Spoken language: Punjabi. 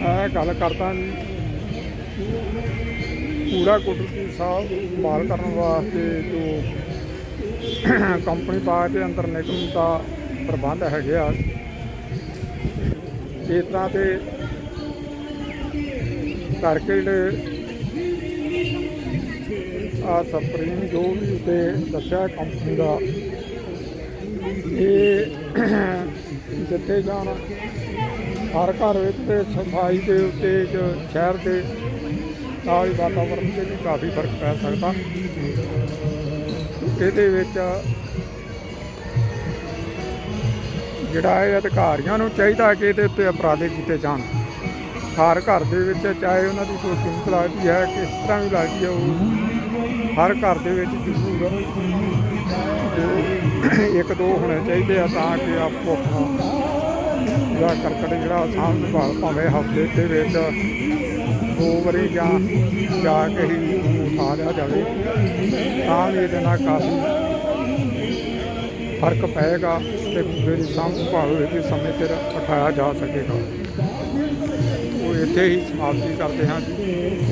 ਇਹ ਗੱਲ ਕਰਦਾ ਜੀ। ਪੂਰਾ ਕੁਦਰਤੀ ਸਾਹ ਸੰਭਾਲ ਕਰਨ ਵਾਸਤੇ ਜੋ ਕੰਪਨੀ ਪਾਸ ਦੇ ਅੰਦਰ ਨਿਗਮ ਦਾ ਪ੍ਰਬੰਧ ਹੈਗੇ ਆ। ਇਸ ਤਰ੍ਹਾਂ ਤੇ ਕਰਕੇ ਜਿਹੜੇ ਆ ਸਪਰੀਮ ਜੋ ਵੀ ਉਤੇ ਦੱਸਿਆ ਕੰਪਨੀ ਦਾ, ਇਹ ਦਿੱਤੇ ਜਾਣ ਹਰ ਘਰ ਵਿੱਚ ਤੇ ਸਫ਼ਾਈ ਦੇ ਉੱਤੇ ਜੋ ਸ਼ਹਿਰ ਦੇ ਨਾਲ ਹੀ ਵਾਤਾਵਰਣ ਤੇ ਵੀ ਕਾਫੀ ਫ਼ਰਕ ਪੈ ਸਕਦਾ। ਇਹਦੇ ਵਿੱਚ ਜਿਹੜਾ ਇਹ ਅਧਿਕਾਰੀਆਂ ਨੂੰ ਚਾਹੀਦਾ ਕਿ ਇਹਦੇ ਉੱਤੇ ਅਪਰਾਧੇ ਕੀਤੇ ਜਾਣ। ਹਰ ਘਰ ਦੇ ਵਿੱਚ ਚਾਹੇ ਉਹਨਾਂ ਦੀ ਕੋਈ ਕੀਮਤ ਲੱਗਦੀ ਹੈ, ਕਿਸ ਤਰ੍ਹਾਂ ਵੀ ਲੱਗਦੀ ਹੈ, ਉਹ ਹਰ ਘਰ ਦੇ ਵਿੱਚ ਜ਼ਰੂਰ ਇੱਕ ਦੋ ਹੋਣੇ ਚਾਹੀਦੇ ਆ ਤਾਂ ਕਿ ਆਪੋ ਆਪਣਾ ਜਿਹੜਾ ਕਰਕਟ ਜਿਹੜਾ ਸਾਂਭ ਸੰਭਾਲ ਭਾਵੇਂ ਹਫ਼ਤੇ ਦੇ ਵਿੱਚ ਦੋ ਵਾਰੀ ਜਾਂ ਜਾ ਕੇ ਹੀ ਉਠਾ ਲਿਆ ਜਾਵੇ, ਤਾਂ ਵੀ ਇਹਦੇ ਨਾਲ ਕਾਫੀ ਫ਼ਰਕ ਪਏਗਾ ਤੇ ਮੇਰੀ ਸਾਂਭ ਸੰਭਾਲ ਹੋਏਗੀ ਸਮੇਂ ਸਿਰ ਉਠਾਇਆ ਜਾ ਸਕੇਗਾ। ਉਹ ਇੱਥੇ ਹੀ ਸਮਾਪਤੀ ਕਰਦੇ ਹਾਂ ਜੀ।